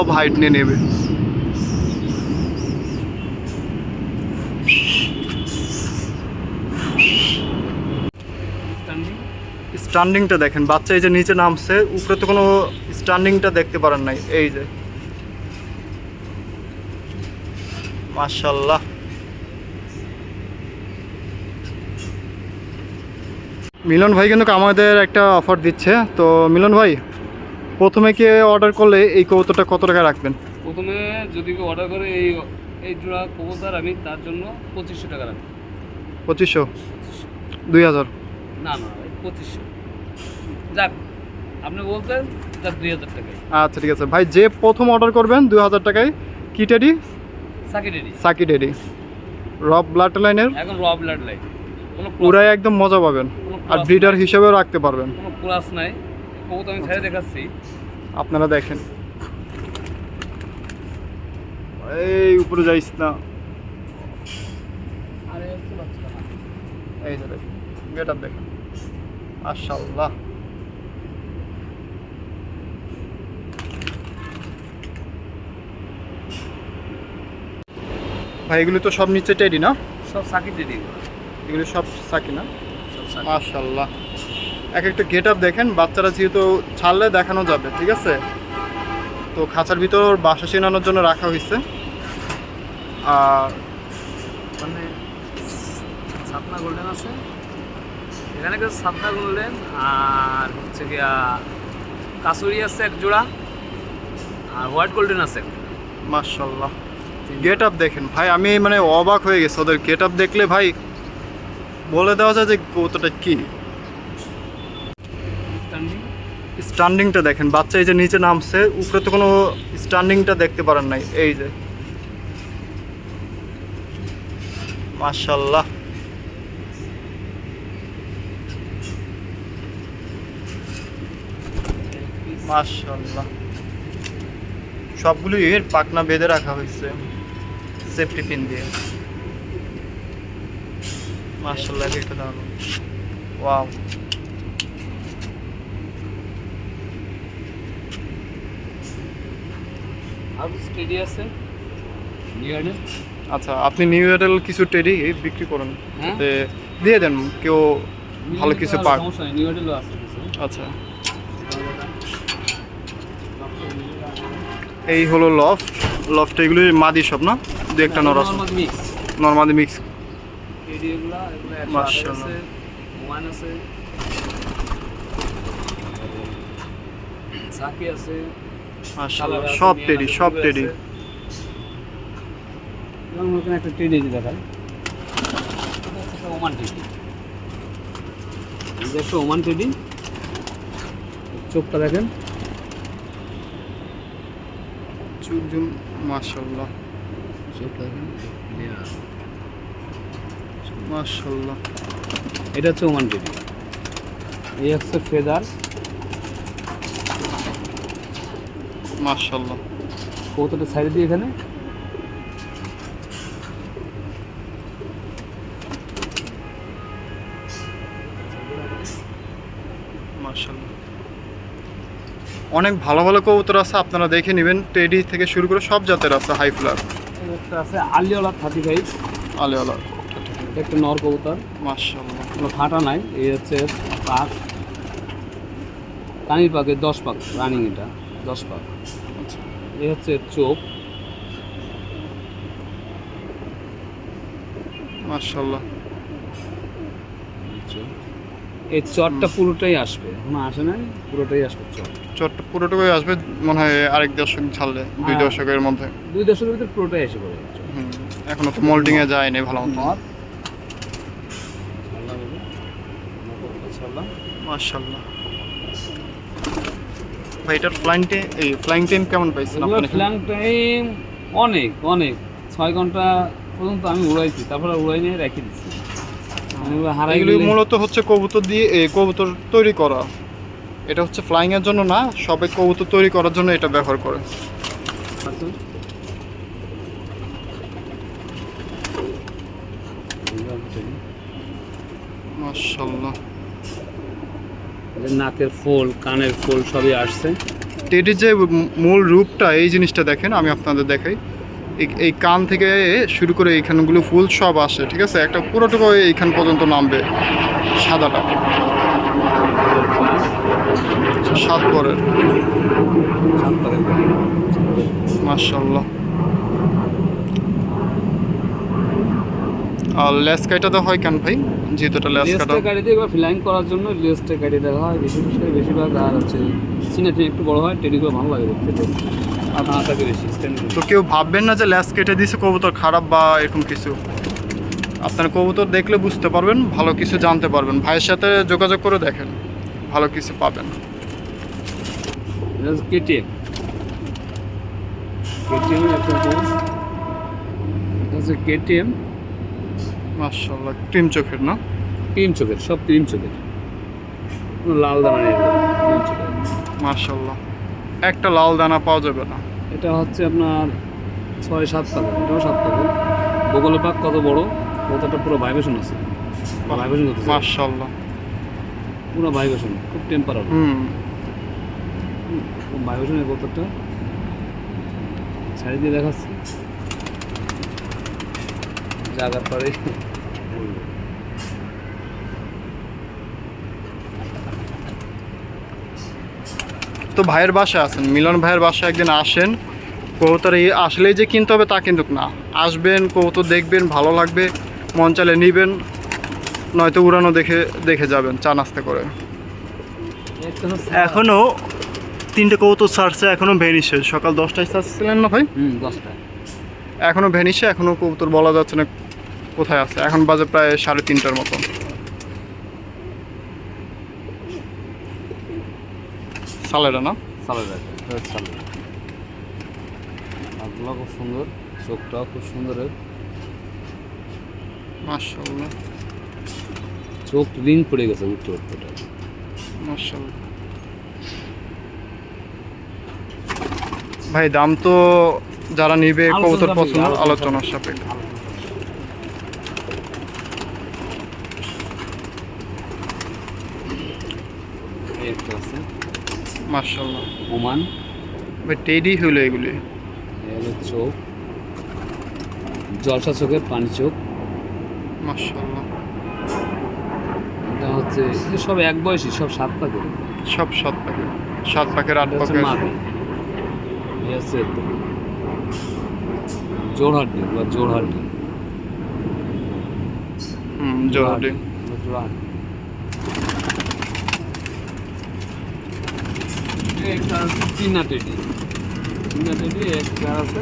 সব হাইট নিয়ে নেবে। স্ট্যান্ডিংটা দেখেন, বাচ্চা এই যে নিচে নামছে, উপরে তো কোনো স্ট্যান্ডিংটা দেখতে পারেন নাই, এই যে। মাশাল্লাহ মিলন ভাই কিন্তু আমাদের একটা অফার দিচ্ছে, তো মিলন ভাই প্রথমে কি অর্ডার করলে এই কৌতোটা কত টাকা রাখবেন? প্রথমে যদি কেউ অর্ডার করে এই এই জোড়া কবুতর আমি তার জন্য পঁচিশশো টাকা রাখব। পঁচিশশো? দুই হাজার? না না পঁচিশশো। যাক আপনি বলছেন যাক দুই হাজার টাকায়। আচ্ছা ঠিক আছে। ভাই যে প্রথম অর্ডার করবেন দুই হাজার টাকায় কি টেডি সাকি রেডি সাকি টেডি রব ব্লাড লাইনের এখন র ব্লাড লাইন পুরাই একদম মজা পাবেন। আর ব্রিডার হিসেবেও রাখতে পারবেন। কোনো ক্লাস নাই। কবুতর আমি ছেড়ে দেখাচ্ছি। আপনারা দেখেন। এই উপরে যাইস না। এই যে দেখেন গেট আপ দেখেন। মাশাল্লাহ ভাই এগুলো তো সব নিচে টেডি না? সব সাকি রেডি। এগুলো সব সাকি না? মাশাল্লাহ এক একটা গেট আপ দেখেন বাচ্চারা যেহেতু ছাড়লে দেখানো যাবে ঠিক আছে? তো খাঁচার ভিতর বাসা চেনানোর জন্য রাখা হয়েছে। আর মানে সাতনা গোল্ডেন আছে। এখানে কিছু সাতনা গোল্ডেন আর হচ্ছে গিয়া কাসুরি আছে এক জোড়া আর হোয়াইট গোল্ডেন আছে। একটা। মাশাল্লাহ গেট আপ দেখেন ভাই আমি মানে অবাক হয়ে গেছি। ওদের গেট আপ দেখলে ভাই বলে দেওয়া যায় যে কতটা কি। স্ট্যান্ডিংটা দেখেন, বাচ্চা এই যে নিচে নামছে, উপরে তো কোনো স্ট্যান্ডিংটা দেখতে পারেন নাই, এই যে। মাশাল্লাহ মাশাল্লাহ সবগুলো এর পাকনা বেঁধে রাখা হয়েছে সেফটি পিন দিয়ে। মাশাল্লাহ এটা দারুণ। ওয়াও। স্টেডি আছে। নিউ ইয়ার্ডের আচ্ছা আপনি নিউ ইয়ারের কিছু টেডি বিক্রি করেন। হ্যাঁ। দিয়ে দেন কেউ ভালো কিছু পাক। নিউ ইয়ার্ডেরও আছে আচ্ছা। এই হলো লফট লফট এগুলি মাদি সব না? দু একটা নর আছে নর্মালি মিক্স আছে। মাশাআল্লাহ সব টেডি সব টেডি আছে। একটা টেডি দেখায় এটা হচ্ছে ওমান টেডি এই একটা ওমান টেডি চোখটা দেখেন চুপ জুম মাশাআল্লাহ চোখটা দেখেন। মাশাআল্লাহ এটা হচ্ছে ওমান টেডি এই হচ্ছে ফেদার মাশাআল্লাহ। কতটা সাইড দিয়ে এখানে। অনেক ভালো ভালো কবুতর আছে আপনারা দেখে নেবেন। টেডি থেকে শুরু করে সব জাতের আছে হাই ফ্লার একটা আছে আলিওলা থার্টি ফাইভ। আলেওয়ালা একটা নর কবুতর। মাশাআল্লাহ। কোনো ফাটা নাই এই হচ্ছে পাক। কানির পাকে দশ পাক রানিং এটা। দশ পাক আচ্ছা। এই হচ্ছে চোখ। মাশাআল্লাহ। এই চটটা পুরোটাই আসবে। এখনও আসে নাই পুরোটাই আসবে চট। চট পুরোটুকুই আসবে মনে হয় আরেক দশক ছাড়লে দুই হ্যাঁ। দশকের মধ্যে। দুই দশকের ভিতরে পুরোটাই এসে পড়বে চট। এখনও তো মোল্ডিং এ যায়নি ভালো মতো। নর। ছাড়লাম এই যে। নরকবুতর ছাড়লাম। মাশাআল্লাহ ভাই এটার ফ্লাইং টাইম এই ফ্লাইং টাইম কেমন পাইছেন আপনি ফ্ল্যাং টাইম অনেক অনেক। ছয় ঘণ্টা পর্যন্ত আমি উড়াইছি তারপরে উড়াই নিয়ে রেখে দিচ্ছি মানে এগুলো মূলত হচ্ছে কবুতর দিয়ে এই কবুতর তৈরি করা। এটা হচ্ছে ফ্লাইং এর জন্য না সবে কবুতর তৈরি করার জন্য এটা ব্যবহার করে। আছে। নাকের ফুল, কানের ফুল সবই আসছে। টেডির যে মূল রূপটা, এই জিনিসটা দেখেন, আমি আপনাদের দেখাই। এই- কান থেকে শুরু করে এইখানগুলো ফুল সব আসে, ঠিক আছে? একটা পুরোটুকু এইখান পর্যন্ত নামবে সাদাটা। সাত পরের। মার্শাল্লাহ আর লেস কাইটাতে হয় কেন ভাই? যেহেতু এটা লেস কাটা গাড়িতে এবার ফ্লাইং করার জন্য লেসটা গাড়ি দেওয়া হয়। বেশি বিষয়ে বেশিরভাগ আর হচ্ছে সিনাটি একটু বড় হয় টেডিগুলো ভালো লাগে দেখতে আর না থাকে বেশি তো কেউ ভাববেন না যে ল্যাস কেটে দিছে কবুতর খারাপ বা এরকম কিছু? আপনার কবুতর দেখলে বুঝতে পারবেন ভালো কিছু জানতে পারবেন। ভাইয়ের সাথে যোগাযোগ করে দেখেন ভালো কিছু পাবেন। হচ্ছে কেটিএম একটা কেটিএম মার্শাল্লাহ ক্রিম চোখের না? ক্রিম চোখের সব ক্রিম চোখের। লাল দানা নেই ক্রিম চোখের। মার্শাল্লাহ একটা লাল দানা পাওয়া যাবে না। এটা হচ্ছে আপনার ছয় সাত পাকা এটাও সাত পাকা বগলে পাক কত বড় কতটা পুরো ভাইব্রেশন আছে। ভাইব্রেশন করতেছে। মার্শাল্লাহ পুরো ভাইব্রেশন খুব টেম্পারেট হুম। ভাইব্রেশনের কতটা ছাড়ি দিয়ে দেখাচ্ছি। জাগার পরে। তো ভাইয়ের বাসায় আছেন মিলন ভাইয়ের বাসায় একদিন আসেন কবুতর এই আসলেই যে কিনতে হবে তা কিন্তু না। আসবেন কবুতর দেখবেন ভালো লাগবে মন চালে নিবেন নয়তো উড়ানো দেখে দেখে যাবেন চা নাস্তা করে। এখনও তিনটে কবুতর ছাড়ছে এখনও ভ্যানিশে সকাল দশটায় ছাড়ছিলেন না ভাই? হুম দশটা এখনও ভ্যানিশে এখনও কবুতর বলা যাচ্ছে না কোথায় আছে। এখন বাজে প্রায় সাড়ে তিনটার মতো। না? খুব সুন্দর। চোখটাও খুব সুন্দর। চোখ রিং পড়ে গেছে উঠতে উঠতে মার্শাল্লাহ ভাই দাম তো যারা নিবে কবুতর পছন্দ আলোচনার সাপেক্ষে এই একটা আছে মার্শাল্লাহ ওমান। টেডি হলো এগুলি। হলো চোখ। জলসা চোখের পানি চোখ। মার্শাল্লাহ এটা হচ্ছে সব এক বয়সী সব সাত পাকে সব সাত পাখি সাত পাখের আট হচ্ছে তো জোড়হাড্ডি বা জোড়হাড্ডি হুম জোড়াটি জোড়হাড্ডি একটা আছে চীনা টেডি। চীনা টেডি একটা আছে।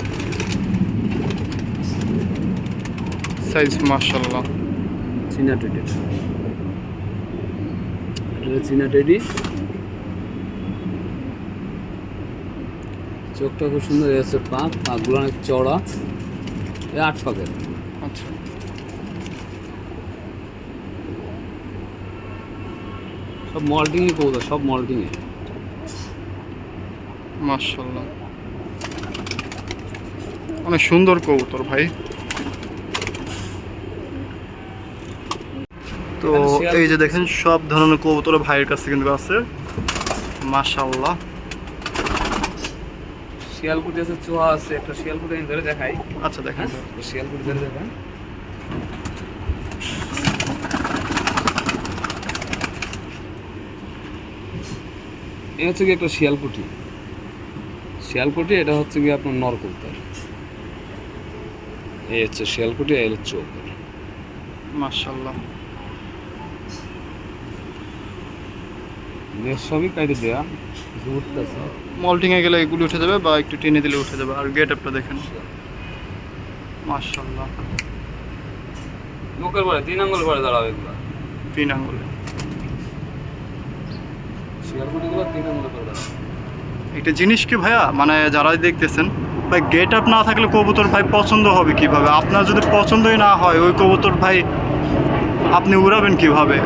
সাইজ মার্শাল্লাহ চীনা টেডি। এটা চীনা টেডি। চোখটা খুব সুন্দর হচ্ছে পা পাগুলো অনেক চড়া এই আট পাকের। আচ্ছা। সব মল্টিংয়ে কবুতর সব মল্টিংয়ে মার্শাল্লাহ অনেক সুন্দর কবুতর ভাই। তো এই যে দেখেন সব ধরনের কবুতর ভাইয়ের কাছে কিন্তু আছে। মাশাল্লাহ শিয়ালকুটি আছে চোহা আছে একটা শিয়ালকুটি আমি ধরে দেখাই। আচ্ছা দেখেন। হ্যাঁ শিয়ালকুটি ধরে দেখাই এই হচ্ছে কি একটা শিয়ালকুটি। শিয়ালকুটি এটা হচ্ছে কি আপনার নরকবুতর এই হচ্ছে শিয়ালকুটি এই হচ্ছে মাশাল্লাহ বেশ সবই কাইটে দেয়া কিছু মল্টিং এ গেলে এগুলো উঠে যাবে বা একটু টেনে দিলে উঠে যাবে। আর গেট আপটা দেখেন। মাশাল্লাহ লোকের পরে তিন আঙ্গুল পরে দাঁড়াবে এগুলো। তিন আঙুলে শিয়ালকুটিগুলো তিন আঙ্গুল পরে দাঁড়াবে। একটা জিনিস কি ভাইয়া মানে যারাই দেখতেছেন, ভাই গেট আপ না থাকলে কবুতর ভাই পছন্দ হবে কীভাবে আপনার যদি পছন্দই না হয়, ওই কবুতর ভাই আপনি উড়াবেন কীভাবে।